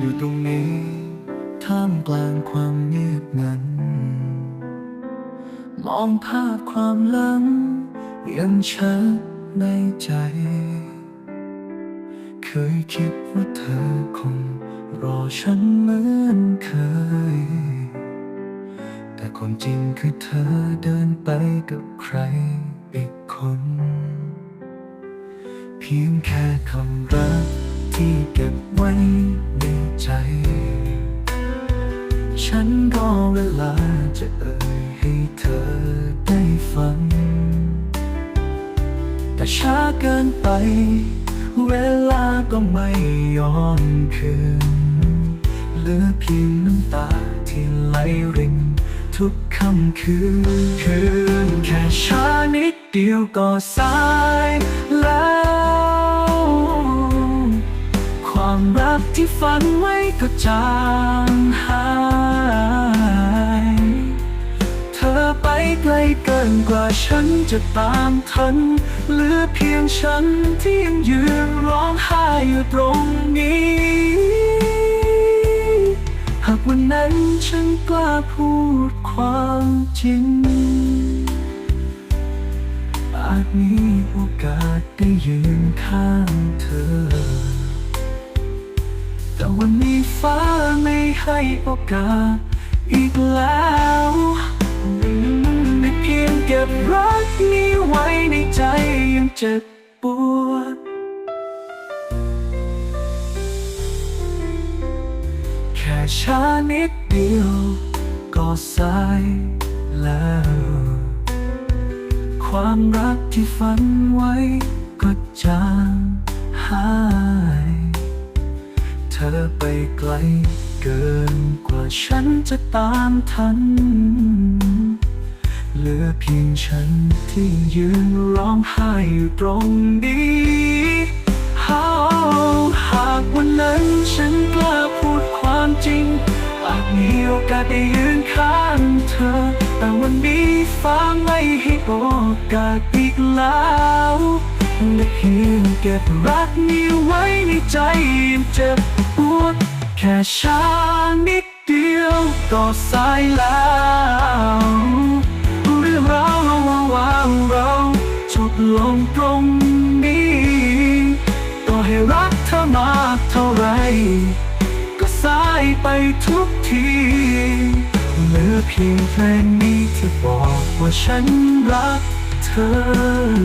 อยู่ตรงนี้ ท่ามกลางความเงียบงัน มองภาพความหลังยังชัดในใจ เคยคิดว่าเธอคงรอฉันเหมือนเคย แต่ความจริงคือเธอเดินไปกับใครอีกคน เพียงแค่คำรัก ที่เก็บไว้ในใจ ฉันก็เวลาจะเอ่ยให้เธอได้ฟัง แต่ช้าเกินไป เวลาก็ไม่ยอมคืนเหลือเพียงน้ำตาที่ไหลรินทุกคำคืนคืนแค่ช้านิดเดียวก็สายแล้ว ฝันไว้ก็จางหาย เธอไปไกลเกินกว่าฉันจะตามทัน เหลือเพียงฉันที่ยังยืนร้องไห้อยู่ตรงนี้ หากวันนั้นฉันกล้าพูดความจริง อาจมีโอกาสได้ยืนข้างเธอ ฟ้าไม่ให้โอกาสอีกแล้วได้เพียงเก็บรักนี้ไว้ในใจยังเจ็บปวด แค่ช้านิดเดียวก็สายแล้ว ความรักที่ฝันไว้ก็จางหาย เธอไปไกล เกินกว่าฉันจะตามทัน เหลือเพียงฉันที่ยืนร้องไห้อยู่ตรงนี้หากหากวันนั้นฉันกล้าพูดความจริง อาจมีโอกาสได้ยืนข้างเธอ แต่วันนี้ฟ้าไม่ให้โอกาสอีกแล้วและเพียงเก็บรักนี้ไว้ในใจเจ็บ ปวด แค่ช้านิดเดียวก็สายแล้วเรื่องราวระหว่างเราจบลงตรงนี้ต่อให้รักเธอมากเท่าไรก็สายไปทุกทีเหลือเพียงเพลงนี้ที่บอกว่าฉันรักเธอ